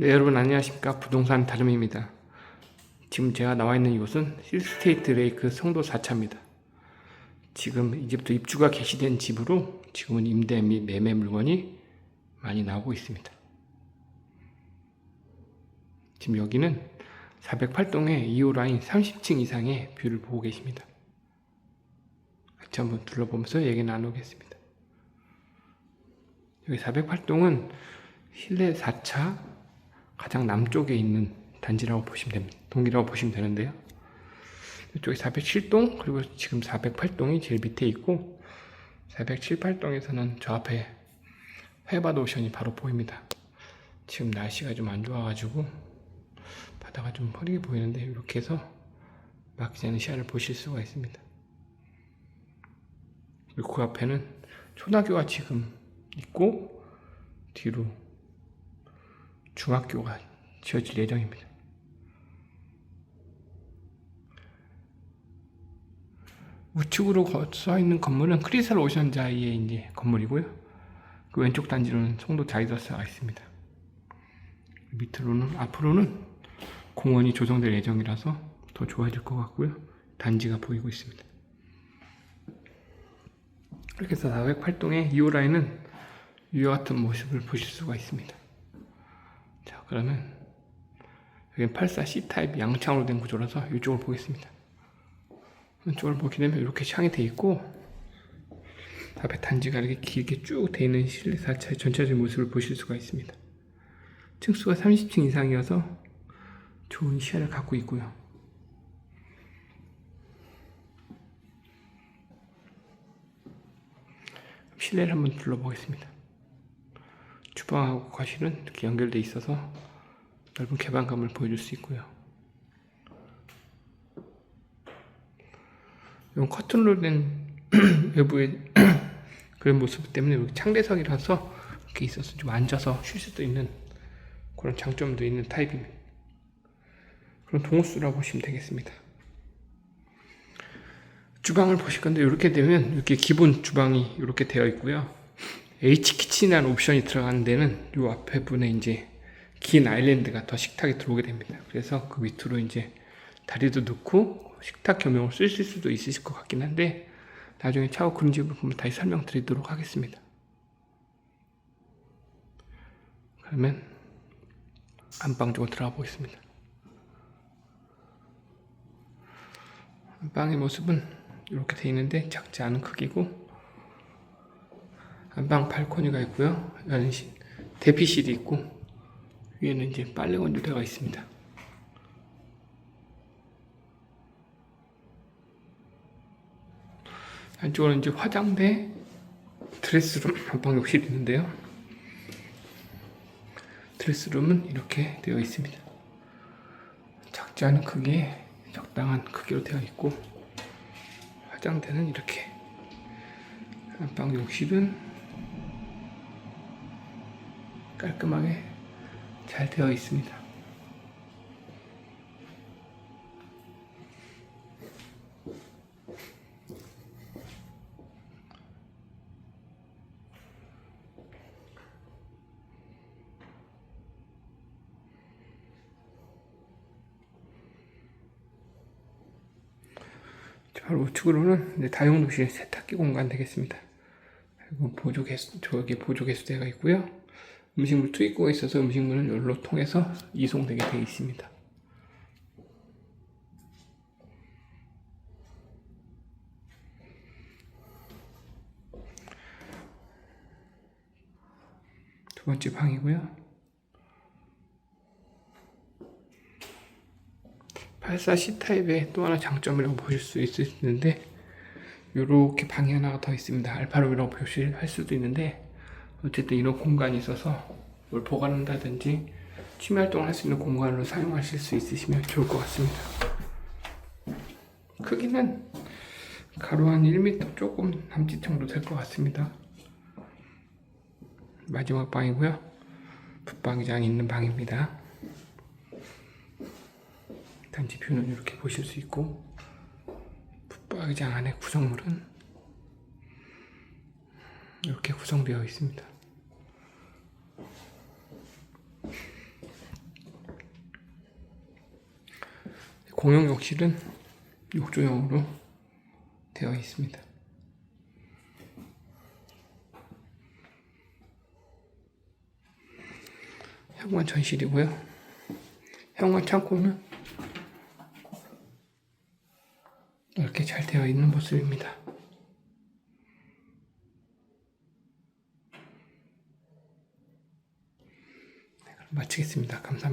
네, 여러분 안녕하십니까. 부동산 다름입니다. 지금 제가 나와 있는 이곳은 힐스테이트 레이크 성도 4차입니다. 지금 이제부터 입주가 개시된 집으로 지금은 임대 및 매매 물건이 많이 나오고 있습니다. 지금 여기는 408동의 2호 라인 30층 이상의 뷰를 보고 계십니다. 같이 한번 둘러보면서 얘기 나누겠습니다. 여기 408동은 실내 4차 가장 남쪽에 있는 단지라고 보시면 됩니다. 동이라고 보시면 되는데요. 이쪽에 407동 그리고 지금 408동이 제일 밑에 있고 407, 8동에서는 저 앞에 해바드 오션이 바로 보입니다. 지금 날씨가 좀 안 좋아가지고 바다가 좀 흐리게 보이는데 이렇게 해서 막지 않은 시야를 보실 수가 있습니다. 그리고 그 앞에는 초등학교가 지금 있고 뒤로 중학교가 지어질 예정입니다. 우측으로 거- 써 있는 건물은 크리스탈 오션 자이의 이제 건물이고요. 그 왼쪽 단지로는 송도 자이더스가 있습니다. 밑으로는 앞으로는 공원이 조성될 예정이라서 더 좋아질 것 같고요. 단지가 보이고 있습니다. 이렇게 해서 408동의 2호 라인은 이와 같은 모습을 보실 수가 있습니다. 자, 그러면 여기 84C 타입 양창으로 된 구조라서 이쪽을 보겠습니다. 이쪽을 보게 되면 이렇게 창이 돼 있고 앞에 단지가 이렇게 길게 쭉 돼 있는 실내 4차의 전체적인 모습을 보실 수가 있습니다. 층수가 30층 이상이어서 좋은 시야를 갖고 있고요. 실내를 한번 둘러보겠습니다. 주방하고 거실은 이렇게 연결돼 있어서 넓은 개방감을 보여줄 수 있고요. 이건 커튼으로 된 외부의 그런 모습 때문에 창대석이라서 이렇게 있어서 좀 앉아서 쉴 수도 있는 그런 장점도 있는 타입입니다. 그런 동호수라고 보시면 되겠습니다. 주방을 보실 건데 이렇게 되면 이렇게 기본 주방이 이렇게 되어 있고요. H 키친이라는 옵션이 들어가는 데는 이 앞에 분에 이제 긴 아일랜드가 더 식탁에 들어오게 됩니다. 그래서 그 밑으로 이제 다리도 넣고 식탁 겸용으로 쓰실 수도 있으실 것 같긴 한데 나중에 차후 그런 집을 보면 다시 설명드리도록 하겠습니다. 그러면 안방 쪽으로 들어가 보겠습니다. 안방의 모습은 이렇게 되어 있는데 작지 않은 크기고 안방 발코니가 있고요. 여기는 시- 대피실이 있고 위에는 이제 빨래 건조대가 있습니다. 안쪽으로는 이제 화장대, 드레스룸, 안방 욕실이 있는데요. 드레스룸은 이렇게 되어 있습니다. 작지 않은 크기에 적당한 크기로 되어 있고 화장대는 이렇게 안방 욕실은 깔끔하게 잘 되어 있습니다. 바로 우측으로는 다용도실 세탁기 공간 되겠습니다. 그리고 보조 개수, 저기 보조 개수대가 있고요. 음식물 투입구가 있어서 음식물은 여기로 통해서 이송되게 되어 있습니다. 두 번째 방이고요. 84C 타입의 또 하나 장점이라고 보실 수 있는데 이렇게 방이 하나가 더 있습니다. 알파룸이라고 표시할 수도 있는데 어쨌든 이런 공간이 있어서 뭘 보관한다든지 취미 활동을 할 수 있는 공간으로 사용하실 수 있으시면 좋을 것 같습니다. 크기는 가로 한 1m 조금 남짓 정도 될 것 같습니다. 마지막 방이고요. 붙박이장이 있는 방입니다. 단지 뷰는 이렇게 보실 수 있고 붙박이장 안에 구성물은 이렇게 구성되어 있습니다. 공용 욕실은 욕조형으로 되어 있습니다. 현관 전실이고요. 현관 창고는 이렇게 잘 되어 있는 모습입니다. 마치겠습니다. 감사합니다.